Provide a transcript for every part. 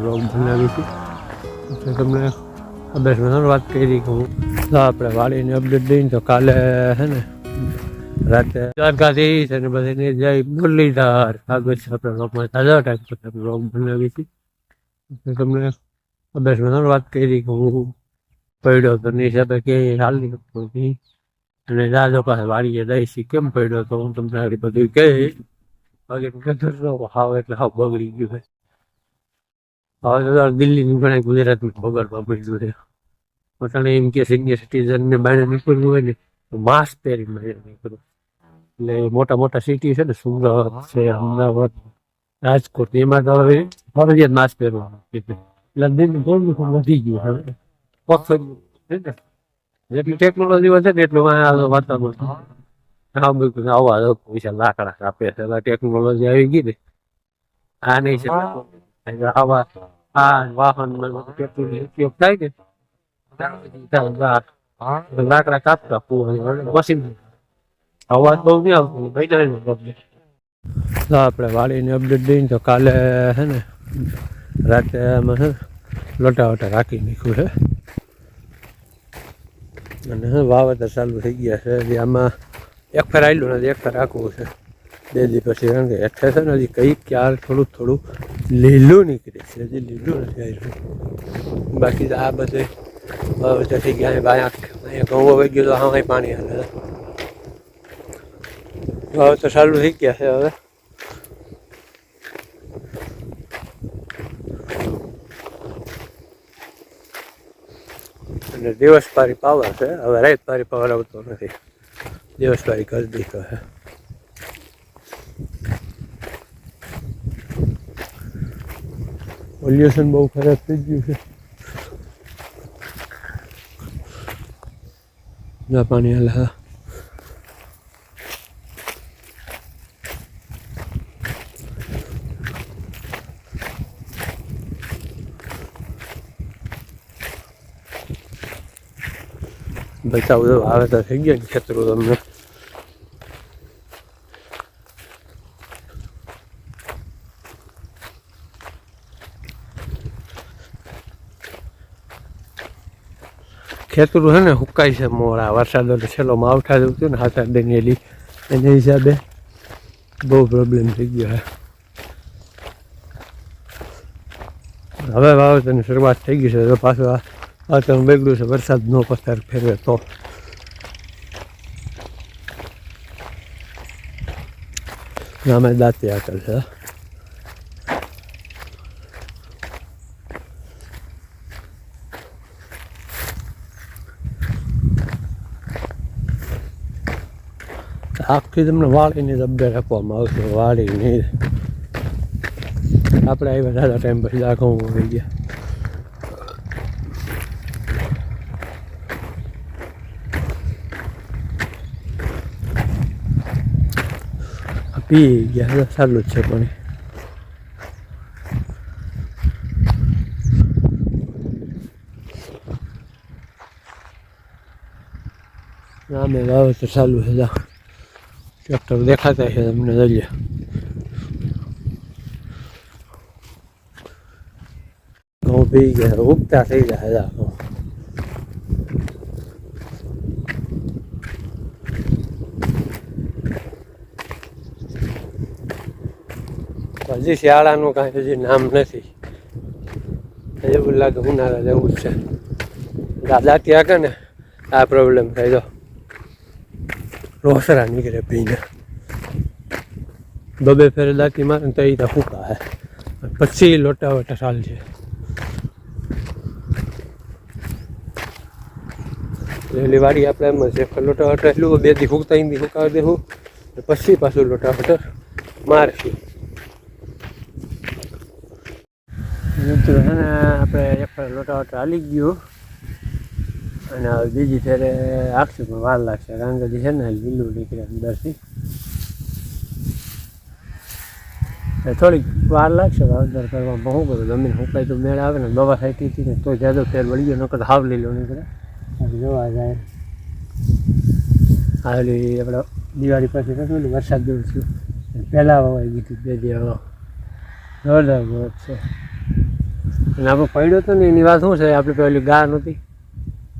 Blog બનાવીશું તો તમને અભ્યાસમાં વાત કરી કે હું આપણે વાળીને અપડેટ દઈને તો કાલે હે ને રાતે દ્વારકાધીશ અને બધીને જય મુરલીધર. આગળ છે આપણે બ્લોગમાં તાજા ટાઈમ પર બ્લોગ બનાવીશું તો તમને અભ્યાસમાં વાત કરી કે હું પડ્યો તો નહીં હિસાબે કે હાલી શકતો નહીં અને દાદો પાસે વાડીએ દઈશી કેમ પડ્યો તો હું તમને આગળ બધું કહીશ હાવ એટલે હાવ બગડી ગયું છે. હવે તો દિલ્હીની ઘણા ગુજરાતમાં બગડવા મળ્યું છે. પોતાને એમ કે સિનિયર સિટીઝન ને બહાર નીકળવું હોય ને, તો માસ્ક પહેરીને બહાર નીકળવું એટલે મોટા મોટા સિટી છે ને, સુરત છે, અમદાવાદ, રાજકોટ, એમાં તો હવે ફરજિયાત માસ્ક પહેરવાનું એટલે દિન થોડું વધી ગયું હવે. જેટલી ટેકનોલોજી વધે ને એટલું આ વાતાવરણ હા, બિલકુલ, આવા પૈસા લાકડા કાપે છે. ટેકનોલોજી આવી ગઈ ને, આ નહીં છે. આવા આ વાહન ઉપયોગ થાય ને લાકડા કાપતા મશીન અવાજ બહુ નહીં આવતો આપણે વાળીને અપડેટ દઈને તો કાલે હે ને રાતે આમાં હે લોટા વટા રાખી નાખ્યું છે અને વાવેતર ચાલુ થઈ ગયા છે હજી આમાં એક ફેર આવેલું નથી એક ફેર રાખવું છે બે દી પછી કારણ કે હેઠે છે ને હજી કંઈક ક્યાર થોડું થોડું લીલું નીકળે છે, હજી લીલું નથી આવ્યું. બાકી તો આ બધે વાવેતર થઈ ગયા છે અહીંયા ઘઉં વહી ગયો તો આમાં પાણી હાલે. વાવેતર ચાલુ થઈ ગયા છે હવે. અને દિવસ પારી પાવર છે, હવે રાત પારી પાવર આવતો નથી. દિવસ પારી કરી દીધો છે. પોલ્યુશન બહુ ખરાબ થઈ ગયું છે ના પાણી હાલે બચાવ તો થઈ ગયા ખેતરો તમને ખેતરું છે ને હુકાય છે મોડા. વરસાદ એટલે છેલ્લો માવઠા જેવું થયું ને હાથ દિન એલી. એના હિસાબે બહુ પ્રોબ્લેમ થઈ ગયો હવે વાવેતરની શરૂઆત થઈ ગઈ છે. તો પાછું આ વાતાવરણ બગડ્યું છે. વરસાદ નો પસાર ફેરવે તો. અમે દાંતી આકલ છે. આખી તમને વાળીની જ અપડેટ આપવામાં આવશે, વાળીની આપણે આવ્યા દાદા ટાઈમ પછી આખું થઈ ગયા. પી ગયા સારું જ છે પણ વાવે તો ચાલુ છે ટ્રેક્ટર દેખાતા છે તમને જઈએ ઘઉં પી ગયા ઉગતા થઈ જા ઘઉં હજી શિયાળાનું કાંઈ હજી નામ નથી એવું લાગે ઉનાળા જેવું જ છે દાદા ત્યાં કે ને આ પ્રોબ્લેમ થાય તો નીકળે પીને બબે ફેરે દાંતી મારે ને તો એ તો ફૂકા હે પછી લોટા વટા ચાલ છે લેલી વાડી આપણે એમ છે લોટા વટા એટલું બે દી ફૂકતા હિન્દી ફૂકાવી દેવું પછી પાછું લોટા વટર મારશું મિત્રો છે ને આપણે એક લોટા વટર હાલી ગયું અને હવે બીજી ફેરે આખશું પણ વાર લાગશે. કારણ કે છે ને લીલું નીકળે અંદરથી. થોડીક વાર લાગશે વાવદર કરવામાં શું કરું? જમીન સુકાય તો મેળ આવે ને દવા સાઈટી હતી ને તો જાદો ફેર વળી ગયો નકર હાવ લીલો નીકળે. જોવા જાય. હાલી આપણે દિવાળી પછી કશું ને વરસાદ દૂર થયું. પહેલાં વવાઈ ગઈ હતી બે દિવસ જોરદાર છે અને આપણે પડ્યો હતો ને એની વાત શું છે? આપણે પેલી ગા નહોતી.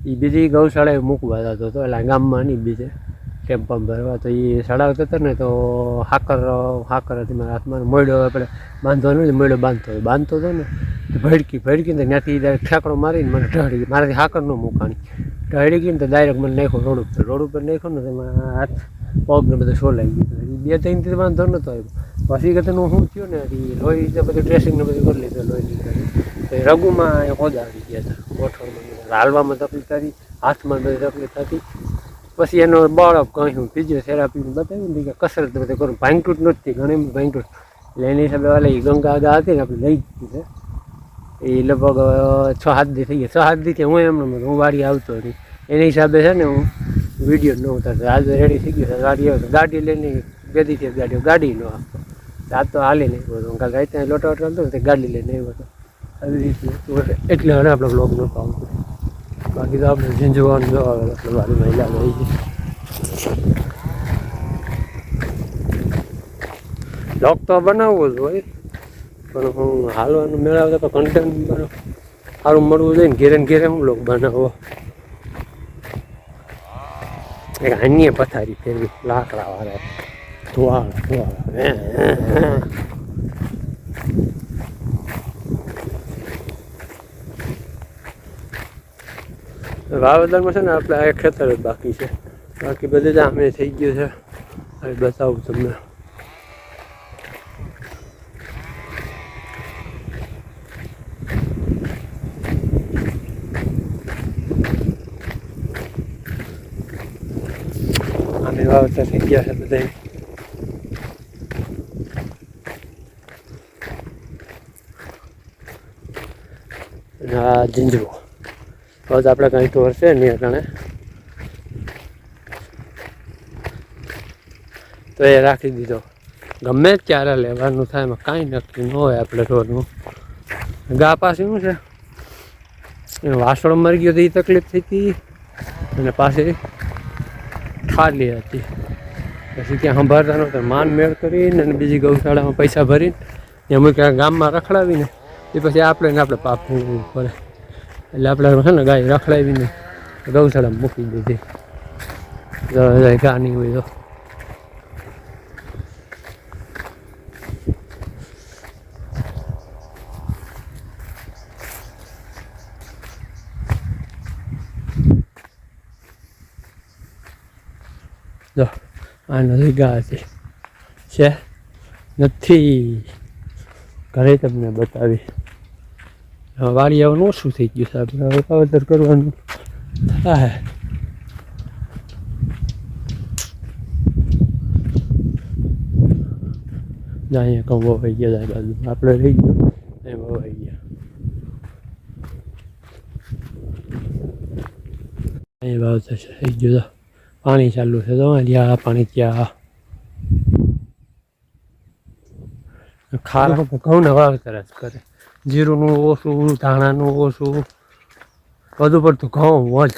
એ બીજી ગૌશાળાએ મૂકવા જતો હતો, એટલે ગામમાં નહીં બીજે ટેમ્પમ ભરવા. તો એ સડાવતો હતો ને તો હાકર હાકર હતી મારા હાથમાં મોયડો આપણે બાંધવાનો ને મોયડો બાંધતો હોય બાંધતો હતો ને તો ભડકી ભડકી ને ત્યાંથી ડાયરેક્ટ ઠેકડો મારીને મને ઢળી. મારાથી હાકર ન મૂકાણી ઢળી ગઈ ને તો ડાયરેક્ટ મને નાખ્યો રોડ ઉપર. રોડ ઉપર નાખ્યો ને તો એમાં હાથ, પગ ને બધું સોલાઈ ગયું. બે ત્રણથી વાંધો નહોતો આવ્યો. પછી કે હું શું થયું ને? એ લોહી બધું ડ્રેસિંગ ને બધું કરી લીધું, લોહી તો રઘુમાં એ હોદાડી ગયા હતા ગોઠવણમાં હાલવામાં તકલીફ થતી હાથમાં બધી તકલીફ થતી. પછી એનો બાળક કહ્યું ફિઝિયોથેરાપી બતાવ્યું ને કે કસરત બધે કરું. ભાંગટૂટ નથી ઘણી ભાંગટૂટ એટલે એની હિસાબે એ ગંગા આગા હતી ને આપણે લઈ ગઈ છે. એ લગભગ છ સાત દી થઈ ગયા. છ સાત દીથી હું એમને હું વાડી આવતો નહીં એની હિસાબે છે ને હું વીડિયો ન ઉતારતો. આજે રેડી થઈ ગયો છે. ગાડી આવતો ગાડી લઈને બે દીથી ગાડીઓ ગાડી ન આપતો. આજ તો હાલી નહીં બધું. કાલ રાતે લોટા ચાલતો ને તે ગાડી લઈને આવ્યો હતો. એટલે હવે આપણે બ્લોગ નહોતો આવતો બાકી તો આપણે ઝીંઝવાનું જોવા આવે એટલે મારી મહિલા રહી લોક તો બનાવવો જ હોય પણ હું હાલવાનું મેળવતો તો કન્ટેન્ટ સારું મળવું જોઈએ ઘેરે ઘેરે હું લોક બનાવો એક અન્ય પથારી ફેરવી લાકડા વાળા ધોવાળા ધોવાળ વાવેતરમાં છે ને આપણે આ ખેતર જ બાકી છે. બાકી બધું જ આમે થઈ ગયું છે. હવે બતાવું તમને. આમે વાવેતર થઈ ગયા છે બધા આ જીંજરો. તો આપણે કંઈ તો હશે નહીં કારણે તો એ રાખી દીધો. ગમે ત્યારે લેવાનું થાય, એમાં કાંઈ નક્કી ન હોય આપણે રોડનું ગા પાસે શું છે? વાસણો મરી ગયો તો એ તકલીફ થઈ હતી અને પાછી ખાલી હતી. પછી ત્યાં સંભાળતા નહોતા માન મેળ કરીને અને બીજી ગૌશાળામાં પૈસા ભરીને એમ મૂકી ગામમાં રખડાવીને એ પછી આપણે ને આપણે પાપ પડે એટલે આપણે છે ને ગાય રખડાવીને ગૌશાળામાં મૂકી દીધી. ગાની હોય તો. જો આ નથી ગા છે નથી. ઘરે તમને બતાવી વાડી આવવાનું ઓછું થઈ ગયું સાહેબ? હવે વાવેતર કરવાનું. હા ના અહીંયા કહું વવાઈ ગયા સાહેબ બાજુ. આપણે રહી ગયું. એ વવાઈ ગયા. અહીં વાવતર છે. થઈ ગયું પાણી ચાલુ છે. તો અહીંયા પાણી ત્યાં ખારા. ઘઉંના વાવેતર જ કરે. જીરુંનું ઓછું, ધાણાનું ઓછું. વધુ પડતું ઘઉં વચ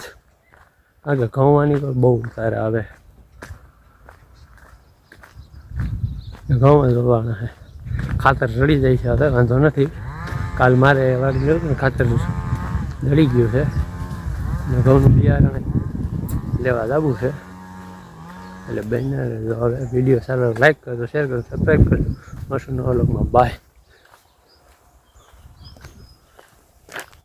આગળ ઘઉંવાની પણ બહુ સારા આવે. ઘઉં જ રોવાના છે. ખાતર રડી જાય છે હવે, વાંધો નથી. કાલ મારે વાગી લેવું ને, ખાતર રડી ગયું છે. ને ઘઉંનું બિયારણ લેવા જવું છે. એટલે બેનને હવે વીડિયો સારો લાઈક કરજો, શેર કરજો સબસ્ક્રાઈબ કરજો. મશીનો અલગમાં બાય